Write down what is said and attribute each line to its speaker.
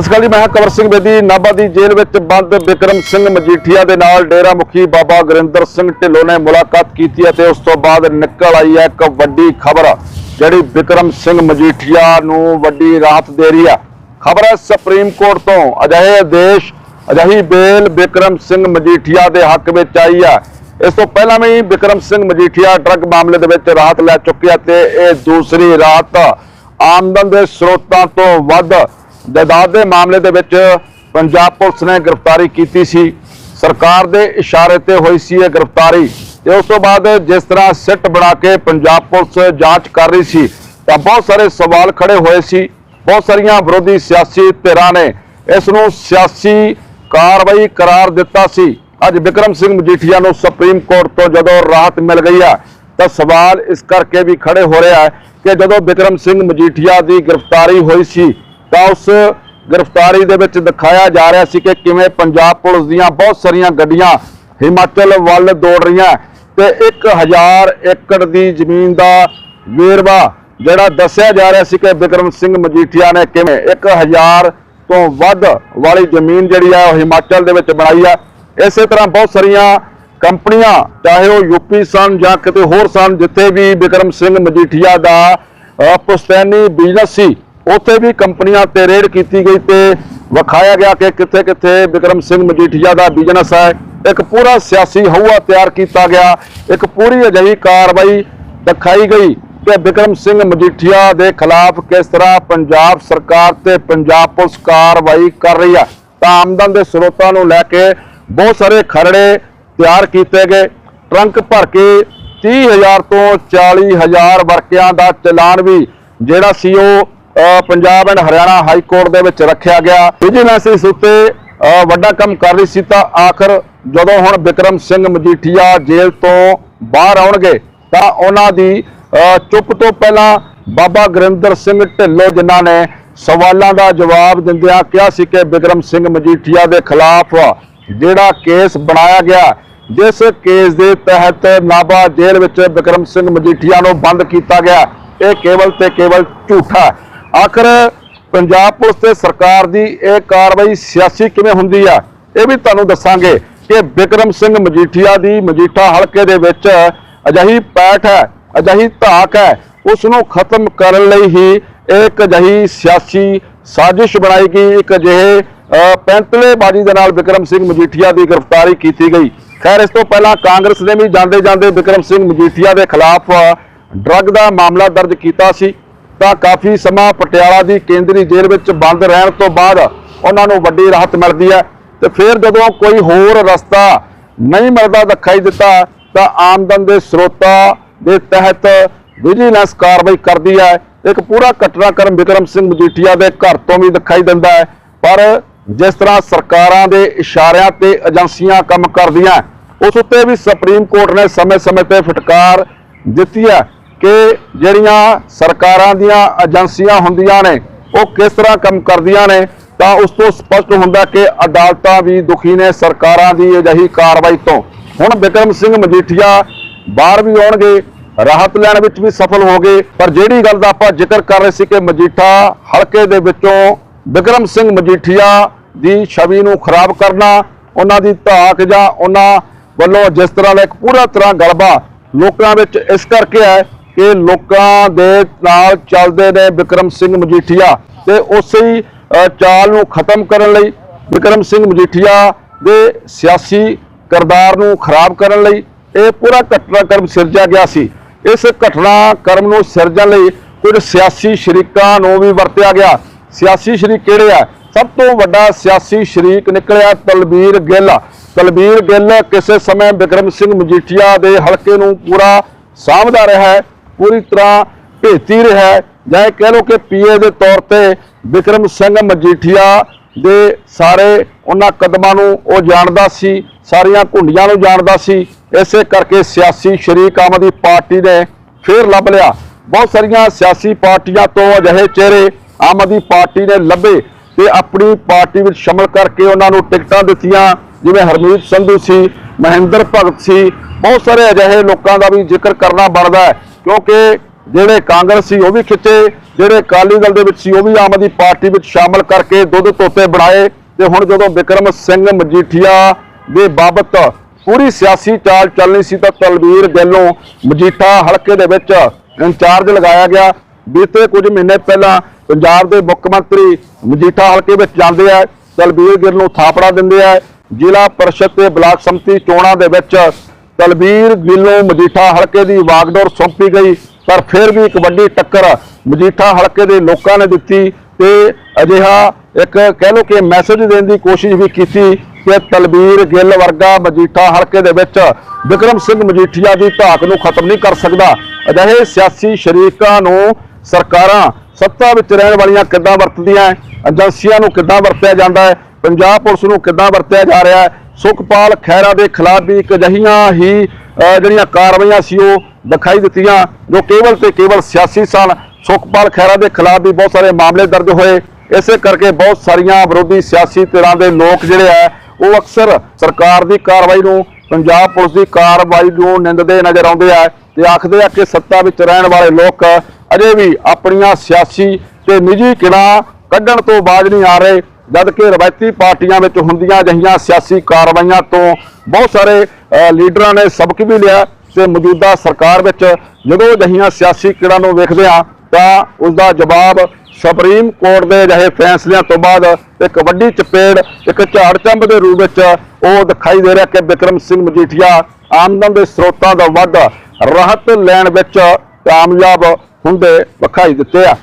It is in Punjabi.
Speaker 1: ਸਤਿ ਸ਼੍ਰੀ ਅਕਾਲ ਜੀ, ਮੈਂ ਹਾਂ ਕਵਰ ਸਿੰਘ ਬੇਦੀ, ਨਾਭਾ ਦੀ ਜੇਲ੍ਹ ਵਿੱਚ ਬੰਦ ਵਿਕਰਮ ਸਿੰਘ ਮਜੀਠੀਆ ਦੇ ਨਾਲ ਡੇਰਾ ਮੁਖੀ ਬਾਬਾ ਗੁਰਿੰਦਰ ਸਿੰਘ ਢਿੱਲੋਂ ਨੇ ਮੁਲਾਕਾਤ ਕੀਤੀ ਅਤੇ ਉਸ ਤੋਂ ਬਾਅਦ ਨਿਕਲ ਆਈ ਹੈ ਇੱਕ ਵੱਡੀ ਖਬਰ, ਜਿਹੜੀ ਵਿਕਰਮ ਸਿੰਘ ਮਜੀਠੀਆ ਨੂੰ ਵੱਡੀ ਰਾਹਤ ਦੇ ਰਹੀ ਹੈ। ਖਬਰ ਹੈ, ਸੁਪਰੀਮ ਕੋਰਟ ਤੋਂ ਅਜਿਹੇ ਆਦੇਸ਼, ਅਜਿਹੀ ਬੇਲ ਵਿਕਰਮ ਸਿੰਘ ਮਜੀਠੀਆ ਦੇ ਹੱਕ ਵਿੱਚ ਆਈ ਹੈ। ਇਸ ਤੋਂ ਪਹਿਲਾਂ ਵੀ ਵਿਕਰਮ ਸਿੰਘ ਮਜੀਠੀਆ ਡਰੱਗ ਮਾਮਲੇ ਦੇ ਵਿੱਚ ਰਾਹਤ ਲੈ ਚੁੱਕਿਆ ਤੇ ਇਹ ਦੂਸਰੀ ਰਾਹਤ ਆਮਦਨ ਦੇ ਸਰੋਤਾਂ ਤੋਂ ਵੱਧ ਜਾਇਦਾਦ ਦੇ ਮਾਮਲੇ ਦੇ ਵਿੱਚ ਪੰਜਾਬ ਪੁਲਿਸ ਨੇ ਗ੍ਰਿਫਤਾਰੀ ਕੀਤੀ ਸੀ। ਸਰਕਾਰ ਦੇ ਇਸ਼ਾਰੇ ਤੇ ਹੋਈ ਸੀ ਇਹ ਗ੍ਰਿਫਤਾਰੀ। ਤੇ ਉਸ ਤੋਂ ਬਾਅਦ ਜਿਸ ਤਰ੍ਹਾਂ ਸਿੱਟ ਬਣਾ ਕੇ ਪੰਜਾਬ ਪੁਲਿਸ ਜਾਂਚ ਕਰ ਰਹੀ ਸੀ, ਤਾਂ ਬਹੁਤ ਸਾਰੇ ਸਵਾਲ ਖੜੇ ਹੋਏ ਸੀ। ਬਹੁਤ ਸਾਰੀਆਂ ਵਿਰੋਧੀ ਸਿਆਸੀ ਧਿਰਾਂ ਨੇ ਇਸ ਨੂੰ ਸਿਆਸੀ ਕਾਰਵਾਈ ਕਰਾਰ ਦਿੱਤਾ ਸੀ। ਅੱਜ ਵਿਕਰਮ ਸਿੰਘ ਮਜੀਠੀਆ ਨੂੰ ਸੁਪਰੀਮ ਕੋਰਟ ਤੋਂ ਜਦੋਂ ਰਾਹਤ ਮਿਲ ਗਈ ਹੈ ਤਾਂ ਸਵਾਲ ਇਸ ਕਰਕੇ ਵੀ ਖੜੇ ਹੋ ਰਿਹਾ ਹੈ ਕਿ ਜਦੋਂ ਵਿਕਰਮ ਸਿੰਘ ਮਜੀਠੀਆ ਦੀ ਗ੍ਰਿਫਤਾਰੀ ਹੋਈ ਸੀ ਤਾਂ ਉਸ ਗ੍ਰਿਫਤਾਰੀ ਦੇ ਵਿੱਚ ਦਿਖਾਇਆ ਜਾ ਰਿਹਾ ਸੀ ਕਿ ਕਿਵੇਂ ਪੰਜਾਬ ਪੁਲਿਸ ਦੀਆਂ ਬਹੁਤ ਸਾਰੀਆਂ ਗੱਡੀਆਂ ਹਿਮਾਚਲ ਵੱਲ ਦੌੜ ਰਹੀਆਂ ਤੇ 1000 ਏਕੜ ਦੀ ਜ਼ਮੀਨ ਦਾ ਵੇਰਵਾ ਜਿਹੜਾ ਦੱਸਿਆ ਜਾ ਰਿਹਾ ਸੀ ਕਿ ਬਿਕਰਮ ਸਿੰਘ ਮਜੀਠੀਆ ਨੇ ਕਿਵੇਂ 1000 ਤੋਂ ਵੱਧ ਵਾਲੀ ਜ਼ਮੀਨ ਜਿਹੜੀ ਆ ਉਹ ਹਿਮਾਚਲ ਦੇ ਵਿੱਚ ਬਣਾਈ ਆ ਇਸੇ ਤਰ੍ਹਾਂ ਬਹੁਤ ਸਾਰੀਆਂ ਕੰਪਨੀਆਂ, ਚਾਹੇ ਉਹ ਯੂਪੀ ਸਨ ਜਾਂ ਕਿਤੇ ਹੋਰ ਸਨ, ਜਿੱਥੇ ਵੀ ਬਿਕਰਮ ਸਿੰਘ ਮਜੀਠੀਆ ਦਾ ਪੁਸ਼ਤੈਨੀ ਬਿਜ਼ਨਸ ਸੀ ਉੱਥੇ ਵੀ ਕੰਪਨੀਆਂ ਤੇ ਰੇਡ ਕੀਤੀ ਗਈ ਤੇ ਵਿਖਾਇਆ ਗਿਆ ਕਿ ਕਿੱਥੇ ਕਿੱਥੇ ਵਿਕਰਮ ਸਿੰਘ ਮਜੀਠੀਆ ਦਾ ਬਿਜ਼ਨਸ ਹੈ। ਇੱਕ ਪੂਰਾ ਸਿਆਸੀ ਹਊਆ ਤਿਆਰ ਕੀਤਾ ਗਿਆ। ਇੱਕ ਪੂਰੀ ਅਜਿਹੀ ਕਾਰਵਾਈ ਦਿਖਾਈ ਗਈ ਕਿ ਵਿਕਰਮ ਸਿੰਘ ਮਜੀਠੀਆ ਦੇ ਖਿਲਾਫ ਕਿਸ ਤਰ੍ਹਾਂ ਪੰਜਾਬ ਸਰਕਾਰ ਤੇ ਪੰਜਾਬ ਪੁਲਿਸ ਕਾਰਵਾਈ ਕਰ ਰਹੀ ਹੈ। ਤਾਂ ਆਮਦਨ ਦੇ ਸਰੋਤਾਂ ਨੂੰ ਲੈ ਕੇ ਬਹੁਤ ਸਾਰੇ ਖਰੜੇ ਤਿਆਰ ਕੀਤੇ ਗਏ। ਟਰੰਕ ਭਰ ਕੇ 30000 ਤੋਂ 40000 ਵਰਕਿਆਂ ਦਾ ਚਲਾਨ ਵੀ ਜਿਹੜਾ ਸੀ ਉਹ Punjab and Haryana high court ਦੇ ਵਿੱਚ ਰੱਖਿਆ ਗਿਆ। ਵਿਜੀਲੈਂਸ ਇਸ ਉੱਤੇ ਵੱਡਾ ਕੰਮ ਕਰ ਰਹੀ ਸੀ ਤਾਂ ਆਖਰ ਜਦੋਂ ਹੁਣ ਵਿਕਰਮ ਸਿੰਘ ਮਜੀਠੀਆ ਜੇਲ੍ਹ ਤੋਂ ਬਾਹਰ ਆਉਣਗੇ ਤਾਂ ਉਹਨਾਂ ਦੀ ਚੁੱਪ ਤੋਂ ਪਹਿਲਾਂ ਬਾਬਾ ਗੁਰਿੰਦਰ ਸਿੰਘ ਢਿੱਲੋਂ ਜਿਨ੍ਹਾਂ ਨੇ ਸਵਾਲਾਂ ਦਾ ਜਵਾਬ ਦਿੰਦਿਆਂ ਕਿਹਾ ਸੀ ਕਿ ਵਿਕਰਮ ਸਿੰਘ ਮਜੀਠੀਆ ਦੇ ਖਿਲਾਫ ਜਿਹੜਾ ਕੇਸ ਬਣਾਇਆ ਗਿਆ, ਜਿਸ ਕੇਸ ਦੇ ਤਹਿਤ ਨਾਭਾ ਜੇਲ੍ਹ ਵਿੱਚ ਵਿਕਰਮ ਸਿੰਘ ਮਜੀਠੀਆ ਨੂੰ ਬੰਦ ਕੀਤਾ ਗਿਆ, ਇਹ ਕੇਵਲ ਤੇ ਕੇਵਲ ਝੂਠਾ ਆਖਰ ਪੰਜਾਬ ਪੁਲਿਸ ਤੇ ਸਰਕਾਰ ਦੀ ਇਹ ਕਾਰਵਾਈ ਸਿਆਸੀ ਕਿਵੇਂ ਹੁੰਦੀ ਆ? ਇਹ ਵੀ ਤੁਹਾਨੂੰ ਦੱਸਾਂਗੇ ਕਿ ਬਿਕਰਮ ਸਿੰਘ ਮਜੀਠੀਆ ਦੀ ਮਜੀਠਾ ਹਲਕੇ ਦੇ ਵਿੱਚ ਅਜਿਹੀ ਪੈਠ ਹੈ, ਅਜਿਹੀ ਧਾਕ ਹੈ ਉਸ ਨੂੰ ਖਤਮ ਕਰਨ ਲਈ ਹੀ ਇੱਕ ਅਜਿਹੀ ਸਿਆਸੀ ਸਾਜ਼ਿਸ਼ ਬਣਾਈ ਗਈ, ਇੱਕ ਅਜਿਹੇ ਪੈਂਤਲੇਬਾਜ਼ੀ ਦੇ ਨਾਲ ਬਿਕਰਮ ਸਿੰਘ ਮਜੀਠੀਆ ਦੀ ਗ੍ਰਿਫਤਾਰੀ ਕੀਤੀ ਗਈ। ਖੈਰ, ਇਸ ਤੋਂ ਪਹਿਲਾਂ ਕਾਂਗਰਸ ਨੇ ਵੀ ਜਾਂਦੇ ਜਾਂਦੇ ਬਿਕਰਮ ਸਿੰਘ ਮਜੀਠੀਆ ਦੇ ਖਿਲਾਫ ਡਰੱਗ ਦਾ ਮਾਮਲਾ ਦਰਜ ਕੀਤਾ ਸੀ। ਤਾਂ ਕਾਫੀ ਸਮਾਂ ਪਟਿਆਲਾ ਦੀ ਕੇਂਦਰੀ ਜੇਲ੍ਹ ਵਿੱਚ ਬੰਦ ਰਹਿਣ ਤੋਂ ਬਾਅਦ ਉਹਨਾਂ ਨੂੰ ਵੱਡੀ ਰਾਹਤ ਮਿਲਦੀ ਹੈ ਤੇ ਫਿਰ ਜਦੋਂ ਕੋਈ ਹੋਰ ਰਸਤਾ ਨਹੀਂ ਮਿਲਦਾ ਦਿਖਾਈ ਦਿੱਤਾ, ਤਾਂ ਆਮਦਨ ਦੇ ਸਰੋਤਾ ਦੇ ਤਹਿਤ ਵਿਜੀਲੈਂਸ ਕਾਰਵਾਈ ਕਰਦੀ ਹੈ। ਇੱਕ ਪੂਰਾ ਘਟਨਾਕ੍ਰਮ ਵਿਕਰਮ ਸਿੰਘ ਮਜੀਠੀਆ ਦੇ ਘਰ ਤੋਂ ਵੀ ਦਿਖਾਈ ਦਿੰਦਾ ਹੈ। ਪਰ ਜਿਸ ਤਰ੍ਹਾਂ ਸਰਕਾਰਾਂ ਦੇ ਇਸ਼ਾਰਿਆਂ ਤੇ ਏਜੰਸੀਆਂ ਕੰਮ ਕਰਦੀਆਂ, ਉਸ ਉੱਤੇ ਵੀ ਸੁਪਰੀਮ ਕੋਰਟ ਨੇ ਸਮੇਂ-ਸਮੇਂ ਤੇ ਫਟਕਾਰ ਦਿੱਤੀ ਹੈ। ਕਿ ਜਿਹੜੀਆਂ ਸਰਕਾਰਾਂ ਦੀਆਂ ਏਜੰਸੀਆਂ ਹੁੰਦੀਆਂ ਨੇ, ਉਹ ਕਿਸ ਤਰ੍ਹਾਂ ਕੰਮ ਕਰਦੀਆਂ ਨੇ, ਤਾਂ ਉਸ ਤੋਂ ਸਪਸ਼ਟ ਹੁੰਦਾ ਕਿ ਅਦਾਲਤਾਂ ਵੀ ਦੁਖੀ ਨੇ ਸਰਕਾਰਾਂ ਦੀ ਅਜਿਹੀ ਕਾਰਵਾਈ ਤੋਂ। ਹੁਣ ਬਿਕਰਮ ਸਿੰਘ ਮਜੀਠੀਆ ਬਾਹਰ ਵੀ ਆਉਣਗੇ, ਰਾਹਤ ਲੈਣ ਵਿੱਚ ਵੀ ਸਫਲ ਹੋ ਗਏ ਪਰ ਜਿਹੜੀ ਗੱਲ ਦਾ ਆਪਾਂ ਜ਼ਿਕਰ ਕਰ ਰਹੇ ਸੀ ਕਿ ਮਜੀਠਾ ਹਲਕੇ ਦੇ ਵਿੱਚੋਂ ਬਿਕਰਮ ਸਿੰਘ ਮਜੀਠੀਆ ਦੀ ਛਵੀ ਨੂੰ ਖਰਾਬ ਕਰਨਾ, ਉਹਨਾਂ ਦੀ ਧਾਕ ਜਾਂ ਉਹਨਾਂ ਵੱਲੋਂ ਜਿਸ ਤਰ੍ਹਾਂ ਦਾ ਇੱਕ ਪੂਰਾ ਤਰ੍ਹਾਂ ਗਲਬਾ ਲੋਕਾਂ ਵਿੱਚ ਇਸ ਕਰਕੇ ਹੈ ਕਿ ਲੋਕਾਂ ਦੇ ਨਾਲ ਚੱਲਦੇ ਨੇ ਵਿਕਰਮ ਸਿੰਘ ਮਜੀਠੀਆ ਤੇ ਉਸੇ ਹੀ ਚਾਲ ਨੂੰ ਖਤਮ ਕਰਨ ਲਈ ਵਿਕਰਮ ਸਿੰਘ ਮਜੀਠੀਆ ਦੇ ਸਿਆਸੀ ਕਿਰਦਾਰ ਨੂੰ ਖਰਾਬ ਕਰਨ ਲਈ ਇਹ ਪੂਰਾ ਘਟਨਾਕ੍ਰਮ ਸਿਰਜਿਆ ਗਿਆ ਸੀ। ਇਸ ਘਟਨਾਕ੍ਰਮ ਨੂੰ ਸਿਰਜਣ ਲਈ ਕੁਝ ਸਿਆਸੀ ਸ਼ਰੀਕਾਂ ਨੂੰ ਵੀ ਵਰਤਿਆ ਗਿਆ। ਸਿਆਸੀ ਸ਼ਰੀਕ ਕਿਹੜੇ ਆ? ਸਭ ਤੋਂ ਵੱਡਾ ਸਿਆਸੀ ਸ਼ਰੀਕ ਨਿਕਲਿਆ ਤਲਬੀਰ ਗਿੱਲ। ਤਲਬੀਰ ਗਿੱਲ ਕਿਸੇ ਸਮੇਂ ਵਿਕਰਮ ਸਿੰਘ ਮਜੀਠੀਆ ਦੇ ਹਲਕੇ ਨੂੰ ਪੂਰਾ ਸਾਂਭਦਾ ਰਿਹਾ ਹੈ। ਪੂਰੀ ਤਰ੍ਹਾਂ ਭੇਤੀ ਰਿਹਾ ਹੈ। ਜਾਂ ਇਹ ਕਹਿ ਲਓ ਕਿ ਪੀਏ ਦੇ ਤੌਰ ਤੇ ਵਿਕਰਮ ਸਿੰਘ ਮਜੀਠੀਆ ਦੇ ਸਾਰੇ ਉਹਨਾਂ ਕਦਮਾਂ ਨੂੰ ਉਹ ਜਾਣਦਾ ਸੀ, ਸਾਰੀਆਂ ਘੁੰਡੀਆਂ ਨੂੰ ਜਾਣਦਾ ਸੀ। ਇਸੇ ਕਰਕੇ ਸਿਆਸੀ ਸ਼ਰੀਕ ਆਮ ਆਦਮੀ ਪਾਰਟੀ ਨੇ ਫੇਰ ਲੱਭ ਲਿਆ। ਬਹੁਤ ਸਾਰੀਆਂ ਸਿਆਸੀ ਪਾਰਟੀਆਂ ਤੋਂ ਅਜਿਹੇ ਚਿਹਰੇ ਆਮ ਆਦਮੀ ਪਾਰਟੀ ਨੇ ਲੱਭੇ ਤੇ ਆਪਣੀ ਪਾਰਟੀ ਵਿੱਚ ਸ਼ਮਲ ਕਰਕੇ ਉਹਨਾਂ ਨੂੰ ਟਿਕਟਾਂ ਦਿੱਤੀਆਂ। ਜਿਵੇਂ ਹਰਮੀਤ ਸੰਧੂ ਸੀ, ਮਹਿੰਦਰ ਭਗਤ ਸੀ, ਬਹੁਤ ਸਾਰੇ ਅਜਿਹੇ ਲੋਕਾਂ ਦਾ ਵੀ ਜ਼ਿਕਰ ਕਰਨਾ ਬਣਦਾ ਹੈ। ਕਿਉਂਕਿ ਜਿਹੜੇ ਕਾਂਗਰਸ ਸੀ ਉਹ ਵੀ ਖਿੱਚੇ, ਜਿਹੜੇ ਅਕਾਲੀ ਦਲ ਦੇ ਵਿੱਚ ਸੀ ਉਹ ਵੀ ਆਮ ਆਦਮੀ ਪਾਰਟੀ ਵਿੱਚ ਸ਼ਾਮਲ ਕਰਕੇ ਦੁੱਧ ਤੋਤੇ ਬਣਾਏ ਤੇ ਹੁਣ ਜਦੋਂ ਵਿਕਰਮ ਸਿੰਘ ਮਜੀਠੀਆ ਦੇ ਬਾਬਤ ਪੂਰੀ ਸਿਆਸੀ ਚਾਲ ਚੱਲਣੀ ਸੀ ਤਾਂ ਤਲਵੀਰ ਗਿੱਲੋਂ ਮਜੀਠਾ ਹਲਕੇ ਦੇ ਵਿੱਚ ਇੰਚਾਰਜ ਲਗਾਇਆ ਗਿਆ। ਬੀਤੇ ਕੁਝ ਮਹੀਨੇ ਪਹਿਲਾਂ ਪੰਜਾਬ ਦੇ ਮੁੱਖ ਮੰਤਰੀ ਮਜੀਠਾ ਹਲਕੇ ਵਿੱਚ ਜਾਂਦੇ ਆ, ਤਲਵੀਰ ਗਿੱਲ ਨੂੰ ਥਾਪੜਾ ਦਿੰਦੇ ਆ। ਜ਼ਿਲ੍ਹਾ ਪਰਿਸ਼ਦ ਤੇ ਬਲਾਕ ਸੰਮਤੀ ਚੋਣਾਂ ਦੇ ਵਿੱਚ ਤਲਬੀਰ ਗਿੱਲ ਨੂੰ ਮਜੀਠਾ ਹਲਕੇ ਦੀ ਵਾਗਡੋਰ ਸੌਂਪੀ ਗਈ, ਪਰ ਫਿਰ ਵੀ ਇੱਕ ਵੱਡੀ ਟੱਕਰ ਮਜੀਠਾ ਹਲਕੇ ਦੇ ਲੋਕਾਂ ਨੇ ਦਿੱਤੀ ਤੇ ਅਜਿਹਾ ਇੱਕ ਕਹਿ ਲਓ ਕਿ ਮੈਸੇਜ ਦੇਣ ਦੀ ਕੋਸ਼ਿਸ਼ ਵੀ ਕੀਤੀ ਕਿ ਤਲਬੀਰ ਗਿੱਲ ਵਰਗਾ ਮਜੀਠਾ ਹਲਕੇ ਦੇ ਵਿੱਚ ਵਿਕਰਮ ਸਿੰਘ ਮਜੀਠੀਆ ਦੀ ਧਾਕ ਨੂੰ ਖਤਮ ਨਹੀਂ ਕਰ ਸਕਦਾ। ਅਜਿਹੇ ਸਿਆਸੀ ਸ਼ਰੀਕਾਂ ਨੂੰ ਸਰਕਾਰਾਂ ਸੱਤਾ ਵਿੱਚ ਰਹਿਣ ਵਾਲੀਆਂ ਕਿੱਦਾਂ ਵਰਤਦੀਆਂ, ਏਜੰਸੀਆਂ ਨੂੰ ਕਿੱਦਾਂ ਵਰਤਿਆ ਜਾਂਦਾ ਹੈ, ਪੰਜਾਬ ਪੁਲਿਸ ਨੂੰ ਕਿੱਦਾਂ ਵਰਤਿਆ ਜਾ ਰਿਹਾ ਹੈ ਸੁਖਪਾਲ ਖਹਿਰਾ ਦੇ ਖਿਲਾਫ ਵੀ ਇੱਕ ਅਜਿਹੀਆਂ ਹੀ ਜਿਹੜੀਆਂ ਕਾਰਵਾਈਆਂ ਸੀ ਉਹ ਦਿਖਾਈ ਦਿੱਤੀਆਂ, ਜੋ ਕੇਵਲ ਤੇ ਕੇਵਲ ਸਿਆਸੀ ਸਨ। ਸੁਖਪਾਲ ਖਹਿਰਾ ਦੇ ਖਿਲਾਫ ਵੀ ਬਹੁਤ ਸਾਰੇ ਮਾਮਲੇ ਦਰਜ ਹੋਏ। ਇਸੇ ਕਰਕੇ ਬਹੁਤ ਸਾਰੀਆਂ ਵਿਰੋਧੀ ਸਿਆਸੀ ਧਿਰਾਂ ਦੇ ਲੋਕ ਜਿਹੜੇ ਆ, ਉਹ ਅਕਸਰ ਸਰਕਾਰ ਦੀ ਕਾਰਵਾਈ ਨੂੰ, ਪੰਜਾਬ ਪੁਲਿਸ ਦੀ ਕਾਰਵਾਈ ਨੂੰ ਨਿੰਦਦੇ ਨਜ਼ਰ ਆਉਂਦੇ ਆ ਤੇ ਆਖਦੇ ਆ ਕਿ ਸੱਤਾ ਵਿੱਚ ਰਹਿਣ ਵਾਲੇ ਲੋਕ ਅਜੇ ਵੀ ਆਪਣੀਆਂ ਸਿਆਸੀ ਤੇ ਨਿੱਜੀ ਕਿਣਾ ਕੱਢਣ ਤੋਂ ਬਾਜ ਨਹੀਂ ਆ ਰਹੇ। ਜਦ ਕਿ ਰਵਾਇਤੀ ਪਾਰਟੀਆਂ ਵਿੱਚ ਹੁੰਦੀਆਂ ਅਜਿਹੀਆਂ ਸਿਆਸੀ ਕਾਰਵਾਈਆਂ ਤੋਂ ਬਹੁਤ ਸਾਰੇ ਲੀਡਰਾਂ ਨੇ ਸਬਕ ਵੀ ਲਿਆ ਤੇ ਮੌਜੂਦਾ ਸਰਕਾਰ ਵਿੱਚ ਜਦੋਂ ਅਜਿਹੀਆਂ ਸਿਆਸੀ ਕਿੜਾਂ ਨੂੰ ਵੇਖਦੇ ਆ ਤਾਂ ਉਸ ਦਾ ਜਵਾਬ ਸੁਪਰੀਮ ਕੋਰਟ ਦੇ ਅਜਿਹੇ ਫੈਸਲਿਆਂ ਤੋਂ ਬਾਅਦ ਇੱਕ ਵੱਡੀ ਚਪੇੜ, ਇੱਕ ਝਾੜਚੰਬ ਦੇ ਰੂਪ ਵਿੱਚ ਉਹ ਦਿਖਾਈ ਦੇ ਰਿਹਾ ਕਿ ਵਿਕਰਮ ਸਿੰਘ ਮਜੀਠੀਆ ਆਮਦਨ ਦੇ ਸਰੋਤਾਂ ਦਾ ਵੱਧ ਰਾਹਤ ਲੈਣ ਵਿੱਚ ਕਾਮਯਾਬ ਹੁੰਦੇ ਵਿਖਾਈ ਦਿੱਤੇ ਆ।